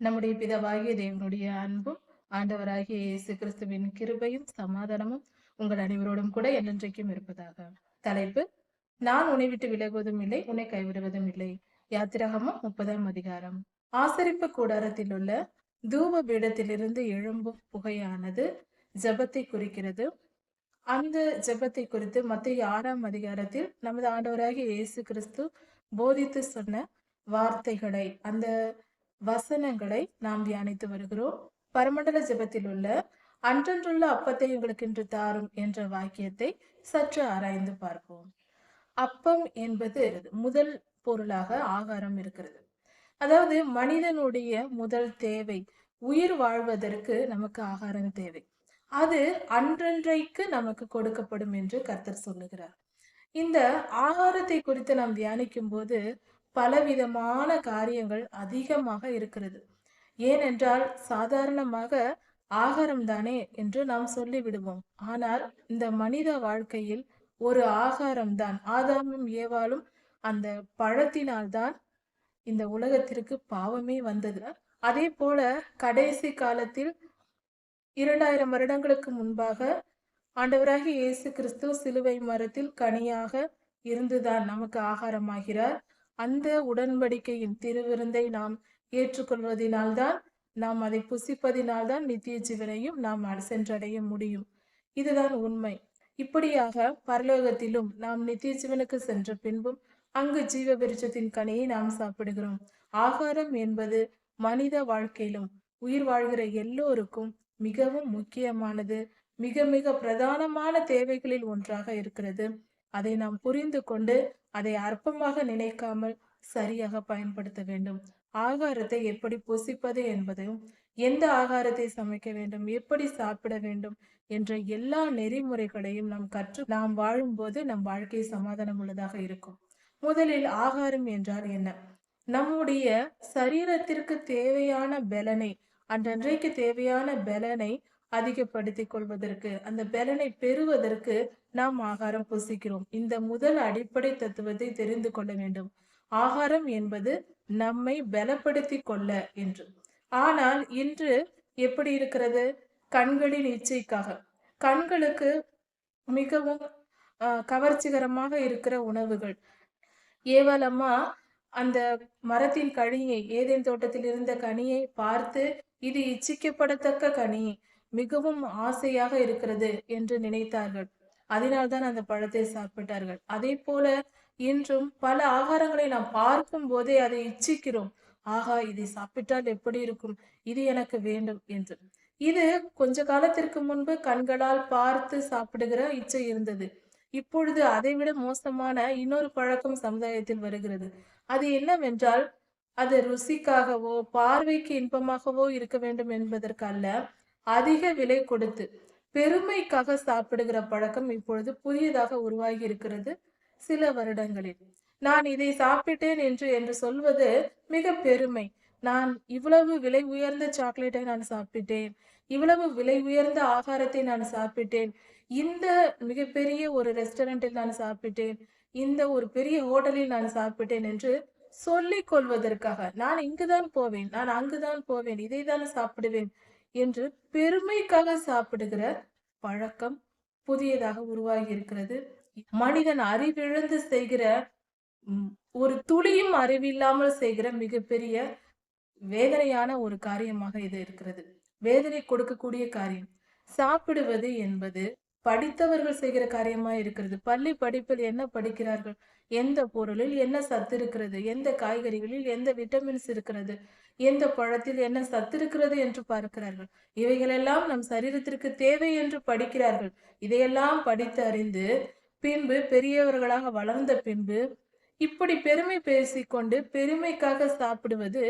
நம்முடைய பிதவாகிய தேவனுடைய அன்பும் ஆண்டவராகிய இயேசு கிறிஸ்துவின் கிருபையும் சமாதானமும் உங்கள் அனைவரோடும் கூட என்றென்றைக்கும் இருப்பதாக. தலைப்பு நான் உன்னை விட்டு விலகுவதும் இல்லை உன்னை கைவிடுவதும் இல்லை. யாத்திரகமும் முப்பதாம் அதிகாரம். ஆசரிப்பு கூடாரத்தில் உள்ள தூப பீடத்திலிருந்து எழும்பும் புகையானது ஜெபத்தை குறிக்கிறது. அந்த ஜெபத்தை குறித்து மத்திய ஆறாம் அதிகாரத்தில் நமது ஆண்டவராகிய இயேசு கிறிஸ்து போதித்து சொன்ன வார்த்தைகளை அந்த வசனங்களை நாம் தியானித்து வருகிறோம். பரமண்டல ஜபத்தில் உள்ள அன்றன்றுள்ள அப்பத்தை எங்களுக்கு இன்று தாரும் என்ற வாக்கியத்தை சற்று ஆராய்ந்து பார்ப்போம். அப்பம் என்பது முதல் பொருளாக ஆகாரம் இருக்கிறது. அதாவது மனிதனுடைய முதல் தேவை உயிர் வாழ்வதற்கு நமக்கு ஆகாரம் தேவை. அது அன்றன்றைக்கு நமக்கு கொடுக்கப்படும் என்று கர்த்தர் சொல்லுகிறார். இந்த ஆகாரத்தை குறித்து நாம் தியானிக்கும் போது பலவிதமான காரியங்கள் அதிகமாக இருக்கிறது. ஏனென்றால் சாதாரணமாக ஆகாரம் தானே என்று நாம் சொல்லிவிடுவோம். ஆனால் இந்த மனித வாழ்க்கையில் ஒரு ஆகாரம்தான். ஆதாமும் ஏவாலும் அந்த பழத்தினால்தான் இந்த உலகத்திற்கு பாவமே வந்தது. அதே போல கடைசி காலத்தில் இரண்டாயிரம் வருடங்களுக்கு முன்பாக ஆண்டவராகி இயேசு கிறிஸ்து சிலுவை மரத்தில் கனியாக இருந்துதான் நமக்கு ஆகாரமாகிறார். அந்த உடன்படிக்கையின் திருவிருந்தை நாம் ஏற்றுக்கொள்வதினால்தான் நாம் அதை புசிப்பதினால்தான் நித்திய ஜீவனையும் நாம் சென்றடைய முடியும். இதுதான் உண்மை. இப்படியாக பரலோகத்திலும் நாம் நித்திய ஜீவனுக்கு சென்ற பின்பும் அங்கு ஜீவ விருட்சத்தின் கனியை நாம் சாப்பிடுகிறோம். ஆகாரம் என்பது மனித வாழ்க்கையிலும் உயிர் வாழ்கிற எல்லோருக்கும் மிகவும் முக்கியமானது. மிக மிக பிரதானமான தேவைகளில் ஒன்றாக இருக்கிறது. அதை நாம் புரிந்து கொண்டு அதை அற்பமாக நினைக்காமல் சரியாக பயன்படுத்த வேண்டும். ஆகாரத்தை எப்படி புசிப்பது என்பதையும் எந்த ஆகாரத்தை சமைக்க வேண்டும் எப்படி சாப்பிட வேண்டும் என்ற எல்லா நெறிமுறைகளையும் நாம் கற்று நாம் வாழும்போது நம் வாழ்க்கை சமாதானம் உள்ளதாக இருக்கும். முதலில் ஆகாரம் என்றால் என்ன? நம்முடைய சரீரத்திற்கு தேவையான பலனை அன்றன்றைக்கு தேவையான பலனை அதிகப்படுத்தி கொள்வதற்கு அந்த பலனை பெறுவதற்கு நாம் ஆகாரம் புசிக்கிறோம். இந்த முதல் அடிப்படை தத்துவத்தை தெரிந்து கொள்ள வேண்டும். ஆகாரம் என்பது நம்மை பலப்படுத்தி கொள்ள என்று. ஆனால் இன்று எப்படி இருக்கிறது? கண்களின் இச்சைக்காக. கண்களுக்கு மிகவும் கவர்ச்சிகரமாக இருக்கிற உணவுகள். ஏவலம்மா அந்த மரத்தின் கனியை ஏதேன் தோட்டத்தில் இருந்த கனியை பார்த்து இது இச்சிக்கப்படத்தக்க கனி. மிகவும் ஆசையாக இருக்கிறது என்று நினைத்தார்கள். அதனால்தான் அந்த பழத்தை சாப்பிட்டார்கள். அதே போல இன்றும் பல ஆகாரங்களை நாம் பார்க்கும் போதே அதை இச்சிக்கிறோம். ஆகா இதை சாப்பிட்டால் எப்படி இருக்கும்? இது எனக்கு வேண்டும் என்று. இது கொஞ்ச காலத்திற்கு முன்பு கண்களால் பார்த்து சாப்பிடுகிற இச்சை இருந்தது. இப்பொழுது அதைவிட மோசமான இன்னொரு பழக்கம் சமுதாயத்தில் வருகிறது. அது என்னவென்றால் அது ருசிக்காகவோ பார்வைக்கு இன்பமாகவோ இருக்க வேண்டும் என்பதற்கு அல்ல அதிக விலை கொடுத்து பெருமைக்காக சாப்பிடுகிற பழக்கம் இப்பொழுது புதியதாக உருவாகி இருக்கிறது சில வருடங்களில். நான் இதை சாப்பிட்டேன் என்று என்று சொல்வது மிக பெருமை. நான் இவ்வளவு விலை உயர்ந்த சாக்லேட்டை நான் சாப்பிட்டேன். இவ்வளவு விலை உயர்ந்த ஆகாரத்தை நான் சாப்பிட்டேன். இந்த மிகப்பெரிய ஒரு ரெஸ்டாரண்டில் நான் சாப்பிட்டேன். இந்த ஒரு பெரிய ஹோட்டலில் நான் சாப்பிட்டேன் என்று சொல்லிக் கொள்வதற்காக. நான் இங்குதான் போவேன். நான் அங்குதான் போவேன். இதை தான் சாப்பிடுவேன். என்று பெருமைக்காக சாப்பிடுகிற பழக்கம் புதியதாக உருவாகி இருக்கிறது மனிதன் அறிவிழந்து செய்கிற ஒரு துளியும் அறிவில்லாமல் செய்கிற மிகப்பெரிய வேதனையான ஒரு காரியமாக இது இருக்கிறது. வேதனை கொடுக்கக்கூடிய காரியம் சாப்பிடுவது என்பது படித்தவர்கள் செய்கிற காரியமா இருக்கிறது. பள்ளி படிப்பில் என்ன படிக்கிறார்கள்? எந்த பொருளில் என்ன சத்து இருக்கிறது? எந்த காய்கறிகளில் எந்த விட்டமின்ஸ் இருக்கிறது? எந்த பழத்தில் என்ன சத்து இருக்கிறது என்று பார்க்கிறார்கள். இவைகளெல்லாம் நம் சரீரத்திற்கு தேவை என்று படிக்கிறார்கள். இதையெல்லாம் படித்து அறிந்து பின்பு பெரியவர்களாக வளர்ந்த பின்பு இப்படி பெருமை பேசிக்கொண்டு பெருமைக்காக சாப்பிடுவது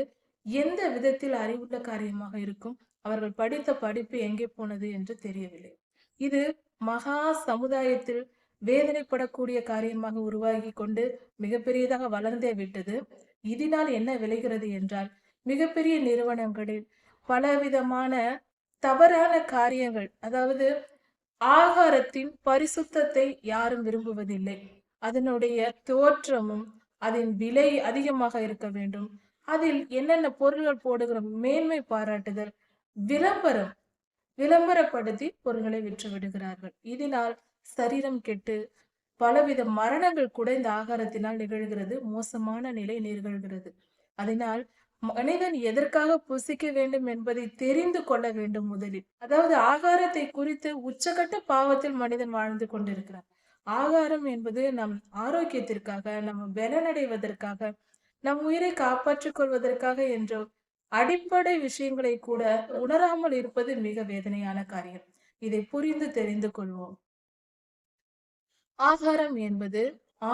எந்த விதத்தில் அறிவுள்ள காரியமாக இருக்கும்? அவர்கள் படித்த படிப்பு எங்கே போனது என்று தெரியவில்லை. இது மகா சமுதாயத்தில் வேதனைப்படக்கூடிய காரியமாக உருவாகி கொண்டு மிகப்பெரியதாக வளர்ந்தே விட்டது. இதனால் என்ன விளைகிறது என்றால் மிகப்பெரிய நிறுவனங்களில் பலவிதமான தவறான காரியங்கள் அதாவது ஆகாரத்தின் பரிசுத்தத்தை யாரும் விரும்புவதில்லை. அதனுடைய தோற்றமும் அதன் விலை அதிகமாக இருக்க வேண்டும். அதில் என்னென்ன பொருள்கள் போடுகிறோம்? மேன்மை பாராட்டுதல் விளம்பரம் விளம்பரப்படுத்தி பொருள்களை விற்று விடுகிறார்கள். இதனால் சரீரம் கெட்டு பலவித மரணங்கள் கூட இந்த ஆகாரத்தினால் நிகழ்கிறது. மோசமான நிலை நிகழ்கிறது. அதனால் மனிதன் எதற்காக புசிக்க வேண்டும் என்பதை தெரிந்து கொள்ள வேண்டும் முதலில். அதாவது ஆகாரத்தை குறித்து உச்சகட்ட பாவத்தில் மனிதன் வாழ்ந்து கொண்டிருக்கிறான். ஆகாரம் என்பது நம் ஆரோக்கியத்திற்காக நம்ம பலனடைவதற்காக நம் உயிரை காப்பாற்றிக் கொள்வதற்காக என்றோ அடிப்படை விஷயங்களை கூட உணராமல் இருப்பது மிக வேதனையான காரியம். இதை புரிந்து தெரிந்து கொள்வோம். ஆகாரம் என்பது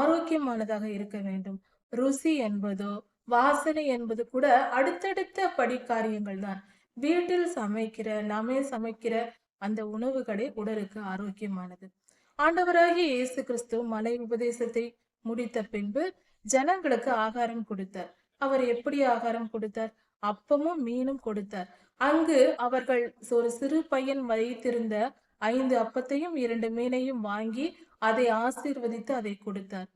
ஆரோக்கியமானதாக இருக்க வேண்டும். ருசி என்பதோ வாசனை என்பது கூட அடுத்தடுத்த படி காரியங்கள் தான். வீட்டில் சமைக்கிற நாமே சமைக்கிற அந்த உணவுகளே உடலுக்கு ஆரோக்கியமானது. ஆண்டவராகிய இயேசு கிறிஸ்து மலை உபதேசத்தை முடித்த பின்பு ஜனங்களுக்கு ஆகாரம் கொடுத்தார். அவர் எப்படி ஆகாரம் கொடுத்தார்? அப்பமும் மீனும் கொடுத்தார். அங்கு அவர்கள் ஒரு சிறு பையன் வைத்திருந்த ஐந்து அப்பத்தையும் இரண்டு மீனையும் வாங்கி அதை ஆசீர்வதித்து அதை கொடுத்தார்.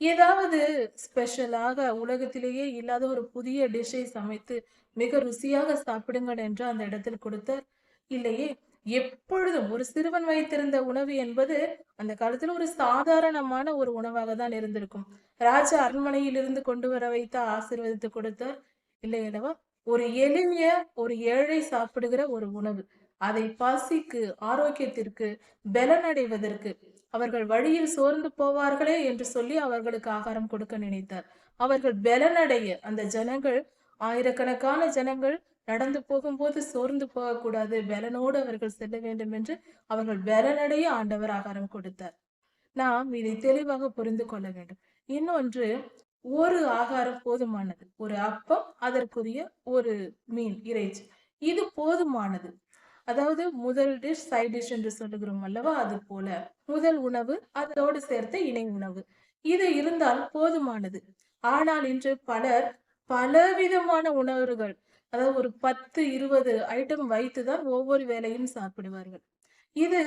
ஏதாவது ஸ்பெஷலாக உலகத்திலேயே இல்லாத ஒரு புதிய டிஷ்ஷை சமைத்து மிக ருசியாக சாப்பிடுங்கள் என்று அந்த இடத்தில் கொடுத்தார். இல்லையே எப்பொழுதும் ஒரு சிறுவன் வைத்திருந்த உணவு என்பது அந்த காலத்துல ஒரு சாதாரணமான ஒரு உணவாக தான் இருந்திருக்கும். ராஜா அரண்மனையில் இருந்து கொண்டு வர வைத்து ஆசீர்வதித்து கொடுத்தார். இல்லை அல்லவா ஒரு எளிமைய ஒரு ஏழை சாப்பிடுகிற ஒரு உணவு. அதை பசிக்கு ஆரோக்கியத்திற்கு பலனடைவதற்கு அவர்கள் வழியில் சோர்ந்து போவார்களே என்று சொல்லி அவர்களுக்கு ஆகாரம் கொடுக்க நினைத்தார். அவர்கள் பலனடைய அந்த ஜனங்கள் ஆயிரக்கணக்கான ஜனங்கள் நடந்து போகும்போது சோர்ந்து போகக்கூடாது. பலனோடு அவர்கள் செல்ல வேண்டும் என்று அவர்கள் பலனடைய ஆண்டவர் ஆகாரம் கொடுத்தார். நாம் இதை தெளிவாக புரிந்து கொள்ள வேண்டும். இன்னொன்று ஒரு ஆகாரம் போதுமானது ஒரு அப்பம் அதற்குரிய ஒரு மீன் இறைச்சி. இது போதுமானது. அதாவது முதல் டிஷ் சைட் டிஷ் என்று சொல்லுகிறோம் அல்லவா அது போல. முதல் உணவு அதோடு சேர்த்த இணை உணவு. இது இருந்தால் போதுமானது. ஆனால் இன்று பலர் பலவிதமான உணவுகள் அதாவது ஒரு பத்து இருபது ஐட்டம் வைத்துதான் ஒவ்வொரு வேலையும் சாப்பிடுவார்கள். இது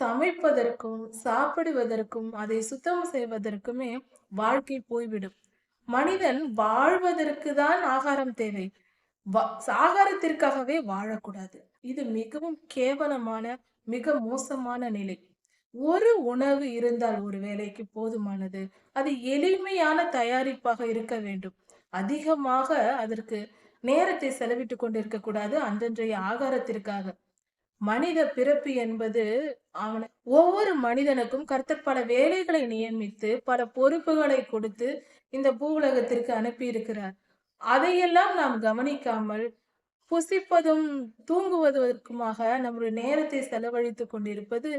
சமைப்பதற்கும் சாப்பிடுவதற்கும் அதை சுத்தம் செய்வதற்குமே வாழ்க்கை போய்விடும். மனிதன் வாழ்வதற்கு தான் ஆகாரம் தேவை. ஆகாரத்திற்காகவே வாழக்கூடாது. இது மிகவும் கேவலமான மிக மோசமான நிலை. ஒரு உணவு இருந்தால் ஒரு வேலைக்கு போதுமானது. அது எளிமையான தயாரிப்பாக இருக்க வேண்டும். அதிகமாக அதற்கு நேரத்தை செலவிட்டு கொண்டிருக்க கூடாது. அன்றன்றைய ஆகாரத்திற்காக. மனித பிறப்பு என்பது அவன ஒவ்வொரு மனிதனுக்கும் கர்த்தர் பல வேலைகளை நியமித்து பல பொறுப்புகளை கொடுத்து இந்த பூவுலகத்திற்கு அனுப்பி இருக்கிறார் அதையெல்லாம் நாம் கவனிக்காமல் புசிப்பதும் தூங்குவதற்குமாக நம்முடைய நேரத்தை செலவழித்துக் கொண்டிருப்பது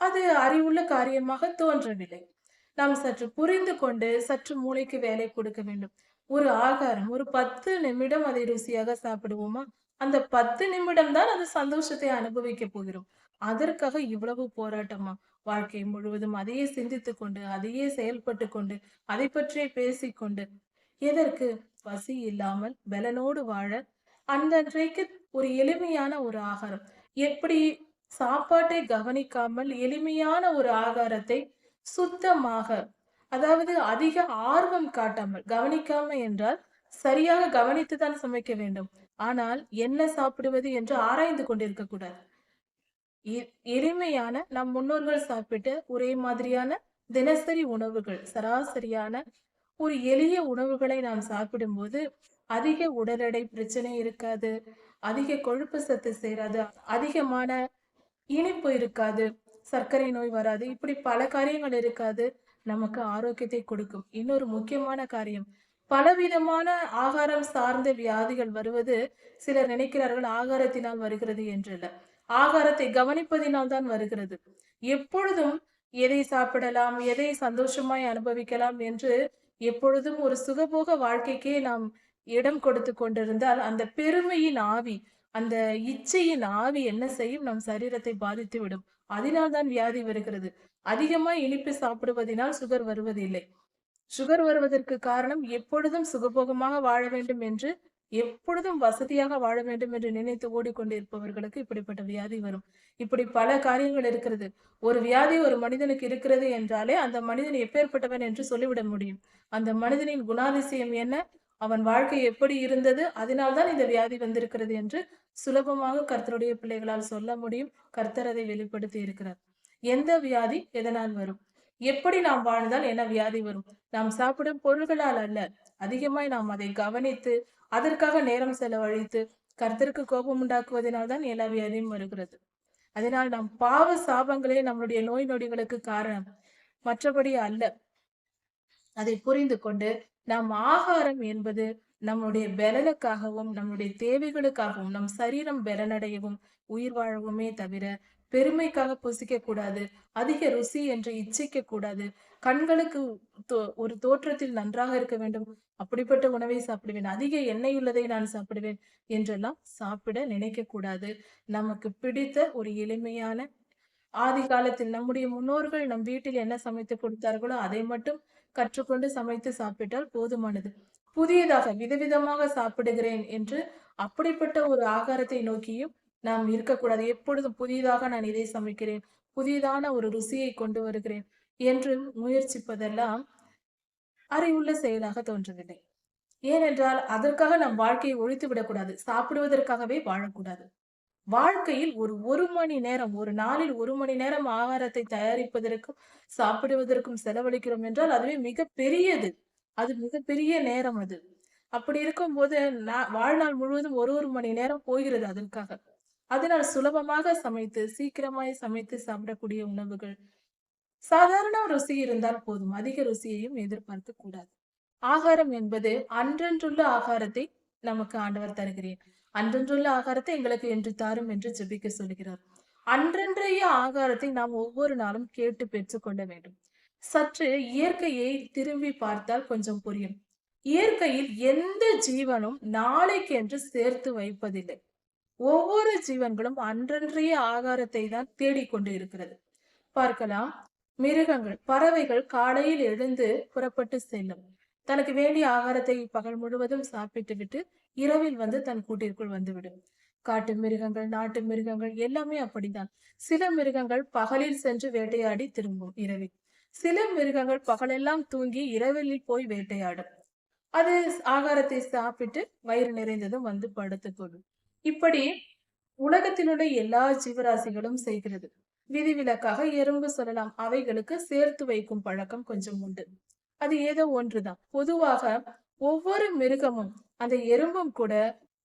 அது அறிவுள்ள காரியமாக தோன்றவில்லை. நாம் சற்று புரிந்து கொண்டு சற்று மூளைக்கு வேலை கொடுக்க வேண்டும். ஒரு ஆகாரம் ஒரு பத்து நிமிடம் அதை ருசியாக சாப்பிடுவோமா? அந்த பத்து நிமிடம் தான் அந்த சந்தோஷத்தை அனுபவிக்க போகிறோம். அதற்காக இவ்வளவு போராட்டமா? வாழ்க்கை முழுவதும் அதையே சிந்தித்து கொண்டு அதையே செயல்பட்டு கொண்டு அதை பற்றியே பேசிக்கொண்டு எதற்கு? பசி இல்லாமல் பலனோடு வாழ அன்றன்றைக்கு ஒரு எளிமையான ஒரு ஆகாரம். எப்படி சாப்பாட்டை கவனிக்காமல் எளிமையான ஒரு ஆகாரத்தை சுத்தமாக அதாவது அதிக ஆர்வம் காட்டாமல் கவனிக்காம என்றால் சரியாக கவனித்து தான் சமைக்க வேண்டும். ஆனால் என்ன சாப்பிடுவது என்று ஆராய்ந்து கொண்டிருக்க கூடாது. எளிமையான நம் முன்னோர்கள் சாப்பிட்டு ஒரே மாதிரியான தினசரி உணவுகள் சராசரியான ஒரு எளிய உணவுகளை நாம் சாப்பிடும்போது அதிக உடல் எடை பிரச்சனை இருக்காது அதிக கொழுப்பு சத்து சேராது அதிகமான இனிப்பு இருக்காது சர்க்கரை நோய் வராது இப்படி பல காரியங்கள் இருக்காது நமக்கு ஆரோக்கியத்தை கொடுக்கும். இன்னொரு முக்கியமான காரியம் பலவிதமான ஆகாரம் சார்ந்த வியாதிகள் வருவது சிலர் நினைக்கிறார்கள் ஆகாரத்தினால் வருகிறது என்றல்ல. ஆகாரத்தை கவனிப்பதினால் தான் வருகிறது. எப்பொழுதும் எதை சாப்பிடலாம் எதை சந்தோஷமாய் அனுபவிக்கலாம் என்று எப்பொழுதும் ஒரு சுகபோக வாழ்க்கைக்கே நாம் இடம் கொடுத்து கொண்டிருந்தால் அந்த பெருமையின் ஆவி அந்த இச்சையின் ஆவி என்ன செய்யும்? நம் சரீரத்தை பாதித்து விடும். அதனால் தான் வியாதி வருகிறது. அதிகமா இனிப்பு சாப்பிடுவதனால் சுகர் வருவதில்லை. சுகர் வருவதற்கு காரணம் எப்பொழுதும் சுகபோகமாக வாழ வேண்டும் என்று எப்பொழுதும் வசதியாக வாழ வேண்டும் என்று நினைத்து ஓடிக்கொண்டிருப்பவர்களுக்கு இப்படிப்பட்ட வியாதி வரும். இப்படி பல காரியங்கள் இருக்கிறது. ஒரு வியாதி ஒரு மனிதனுக்கு இருக்கிறது என்றாலே அந்த மனிதன் எப்பேற்பட்டவன் என்று சொல்லிவிட முடியும். அந்த மனிதனின் குணாதிசயம் என்ன? அவன் வாழ்க்கை எப்படி இருந்தது? அதனால்தான் இந்த வியாதி வந்திருக்கிறது என்று சுலபமாக கர்த்தருடைய பிள்ளைகளால் சொல்ல முடியும். கர்த்தர் அதை வெளிப்படுத்தி இருக்கிறார். எந்த வியாதி எதனால் வரும்? எப்படி நாம் வாழ்ந்தால் என்ன வியாதி வரும்? நாம் சாப்பிடும் பொருள்களால் அல்ல. அதிகமாய் நாம் அதை கவனித்து அதற்காக நேரம் செலவழித்து கர்த்தருக்கு கோபம் உண்டாக்குவதனால் தான் எல்லா வியாதியும் வருகிறது. அதனால் நாம் பாவ சாபங்களே நம்மளுடைய நோய் நொடிகளுக்கு காரணம். மற்றபடி அல்ல. அதை புரிந்து கொண்டு நம் ஆகாரம் என்பது நம்முடைய பலனுக்காகவும் நம்முடைய தேவைகளுக்காகவும் நம் சரீரம் பலனடையவும் உயிர் வாழவுமே தவிர பெருமைக்காக புசிக்க கூடாது அதிக ருசி என்று இச்சிக்க கூடாது. கண்களுக்கு ஒரு தோற்றத்தில் நன்றாக இருக்க வேண்டும். அப்படிப்பட்ட உணவை சாப்பிடுவேன். அதிக எண்ணெய் உள்ளதை நான் சாப்பிடுவேன் என்றெல்லாம் சாப்பிட நினைக்க கூடாது. நமக்கு பிடித்த ஒரு எளிமையான ஆதி காலத்தில் நம்முடைய முன்னோர்கள் நம் வீட்டில் என்ன சமைத்து கொடுத்தார்களோ அதை மட்டும் கற்றுக்கொண்டு சமைத்து சாப்பிட்டால் போதுமானது. புதியதாக விதவிதமாக சாப்பிடுகிறேன் என்று அப்படிப்பட்ட ஒரு ஆகாரத்தை நோக்கியும் நாம் இருக்கக்கூடாது. எப்பொழுதும் புதிதாக நான் இதை சமைக்கிறேன். புதியதான ஒரு ருசியை கொண்டு வருகிறேன் என்று முயற்சிப்பதெல்லாம் அறிவுள்ள செயலாக தோன்றவில்லை. ஏனென்றால் அதற்காக நம் வாழ்க்கையை ஒழித்து விடக்கூடாது. சாப்பிடுவதற்காகவே வாழக்கூடாது. வாழ்க்கையில் ஒரு ஒரு மணி நேரம் ஒரு நாளில் ஒரு மணி நேரம் ஆகாரத்தை தயாரிப்பதற்கும் சாப்பிடுவதற்கும் செலவழிக்கிறோம் என்றால் அதுவே மிக பெரியது அது மிகப்பெரிய நேரம் அது. அப்படி இருக்கும்போது நா- வாழ்நாள் முழுவதும் ஒரு ஒரு மணி நேரம் போகிறது அதற்காக. அதனால் சுலபமாக சமைத்து சீக்கிரமாய் சமைத்து சாப்பிடக்கூடிய உணவுகள். சாதாரண ருசி இருந்தால் போதும். அதிக ருசியையும் எதிர்பார்க்க கூடாது. ஆகாரம் என்பது அன்றன்றுள்ள ஆகாரத்தை நமக்கு ஆண்டவர் தருகிறேன். அன்றன்றுள்ள ஆகாரத்தை எங்களுக்கு என்று தாரும் என்று ஜெபிக்க சொல்கிறார் அன்றன்றைய ஆகாரத்தை நாம் ஒவ்வொரு நாளும் கேட்டு பெற்றுக்கொள்ள வேண்டும். சற்று இயற்கையை திரும்பி பார்த்தால் கொஞ்சம் புரியும். இயற்கையில் எந்த ஜீவனும் நாளைக்கு என்று சேர்த்து வைப்பதில்லை. ஒவ்வொரு ஜீவன்களும் அன்றன்றைய ஆகாரத்தை தான் தேடிக்கொண்டு இருக்கிறது பார்க்கலாம். மிருகங்கள் பறவைகள் காலையில் எழுந்து புறப்பட்டு செல்லும். தனக்கு வேண்டிய ஆகாரத்தை பகல் முழுவதும் சாப்பிட்டு விட்டு இரவில் வந்து தன் கூட்டிற்குள் வந்துவிடும். காட்டு மிருகங்கள் நாட்டு மிருகங்கள் எல்லாமே அப்படித்தான். சில மிருகங்கள் பகலில் சென்று வேட்டையாடி திரும்பும் இரவில். சில மிருகங்கள் பகலெல்லாம் தூங்கி இரவில் போய் வேட்டையாடும். அது ஆகாரத்தை சாப்பிட்டு வயிறு நிறைந்ததும் வந்து படுத்துக் கொள்ளும். இப்படி உலகத்திலுள்ள எல்லா ஜீவராசிகளும் செய்கிறது. விதிவிலக்காக எறும்பு சொல்லலாம். அவைகளுக்கு சேர்த்து வைக்கும் பழக்கம் கொஞ்சம் உண்டு. அது ஏதோ ஒன்றுதான். பொதுவாக ஒவ்வொரு மிருகமும் அந்த எறும்பும் கூட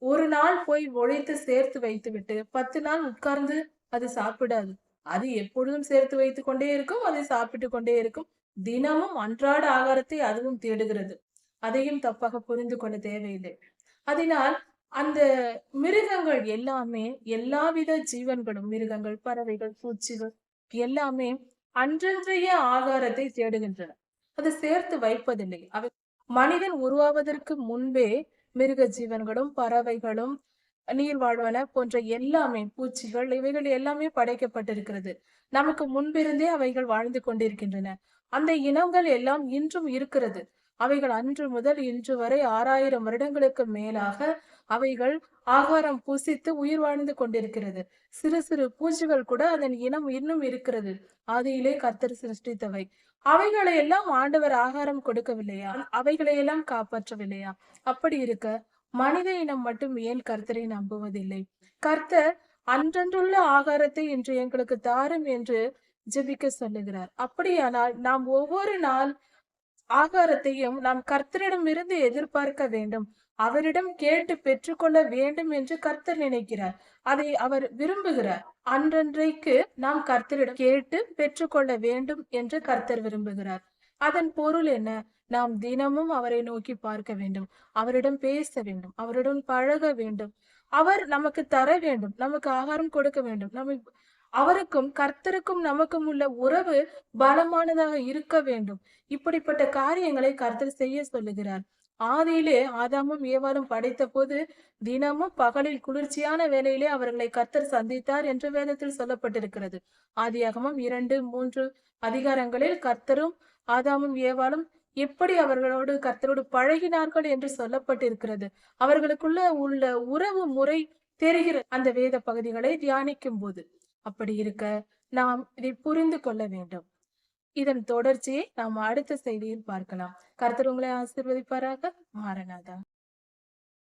ஒரு நாள் போய் உழைத்து சேர்த்து வைத்து விட்டு பத்து நாள் உட்கார்ந்து அது சாப்பிடாது. அது எப்பொழுதும் சேர்த்து வைத்து கொண்டே இருக்கும். அதை சாப்பிட்டு கொண்டே இருக்கும். தினமும் அன்றாட ஆகாரத்தை அதுவும் தேடுகிறது. அதையும் தப்பாக புரிந்து கொள்ள தேவையில்லை. அதனால் அந்த மிருகங்கள் எல்லாமே எல்லாவித ஜீவன்களும் மிருகங்கள் பறவைகள் பூச்சிகள் எல்லாமே அன்றன்றைய ஆகாரத்தை தேடுகின்றன. அதை சேர்த்து வைப்பதில்லை. அவை மனிதன் உருவாவதற்கு முன்பே மிருக ஜீவன்களும் பறவைகளும் நீர் வாழ்வன போன்ற எல்லாமே பூச்சிகள் இவைகள் எல்லாமே படைக்கப்பட்டிருக்கிறது. நமக்கு முன்பிருந்தே அவைகள் வாழ்ந்து கொண்டிருக்கின்றன. அந்த இனங்கள் எல்லாம் இன்றும் இருக்கிறது. அவைகள் அன்று முதல் இன்று வரை ஆறாயிரம் வருடங்களுக்கு மேலாக அவைகள் ஆகாரம் புசித்து உயிர் வாழ்ந்து கொண்டிருக்கிறது. சிறு சிறு பூச்சிகள் கூட அதன் இனம் இன்னும் இருக்கிறது. ஆதியிலே கர்த்தர் சிருஷ்டித்தவை. அவைகளை எல்லாம் ஆண்டவர் ஆகாரம் கொடுக்கவில்லையா? அவைகளை எல்லாம் காப்பாற்றவில்லையா? அப்படி இருக்க மனித இனம் மட்டும் ஏன் கர்த்தரை நம்புவதில்லை? கர்த்தர் அன்றன்றுள்ள ஆகாரத்தை இன்று எங்களுக்கு தாரும் என்று ஜெபிக்க சொல்லுகிறார். அப்படியானால் நாம் ஒவ்வொரு நாள் ஆகாரத்தையும் நாம் கர்த்தரிடமிருந்து எதிர்பார்க்க வேண்டும். அவரிடம் கேட்டு பெற்றுக்கொள்ள வேண்டும் என்று கர்த்தர் நினைக்கிறார். அதை அவர் விரும்புகிறார். அன்றன்றைக்கு நாம் கர்த்தரிடம் கேட்டு பெற்றுக்கொள்ள வேண்டும் என்று கர்த்தர் விரும்புகிறார். அதன் பொருள் என்ன? நாம் தினமும் அவரை நோக்கி பார்க்க வேண்டும். அவரிடம் பேச வேண்டும். அவரிடம் பழக வேண்டும். அவர் நமக்கு தர வேண்டும். நமக்கு ஆகாரம் கொடுக்க வேண்டும். நம்ம அவருக்கும் கர்த்தருக்கும் நமக்கும் உள்ள உறவு பலமானதாக இருக்க வேண்டும். இப்படிப்பட்ட காரியங்களை கர்த்தர் செய்ய சொல்லுகிறார். ஆதியிலே ஆதாமும் ஏவாளும் படைத்த போது தினமும் பகலில் குளிர்ச்சியான வேலையிலே அவர்களை கர்த்தர் சந்தித்தார் என்று வேதத்தில் சொல்லப்பட்டிருக்கிறது. ஆதியாகமும் இரண்டு மூன்று அதிகாரங்களில் கர்த்தரும் ஆதாமும் ஏவாளும் எப்படி அவர்களோடு கர்த்தரோடு பழகினார்கள் என்று சொல்லப்பட்டிருக்கிறது. அவர்களுக்குள்ள உள்ள உறவு முறை தெரிகிற அந்த வேத பகுதிகளை தியானிக்கும் போது அப்படி இருக்க நாம் இதை புரிந்து கொள்ள வேண்டும். இதன் தொடர்ச்சியை நாம் அடுத்த செய்தியில் பார்க்கலாம். கர்த்தர் உங்களை ஆசீர்வதிப்பாராக மாறனாதா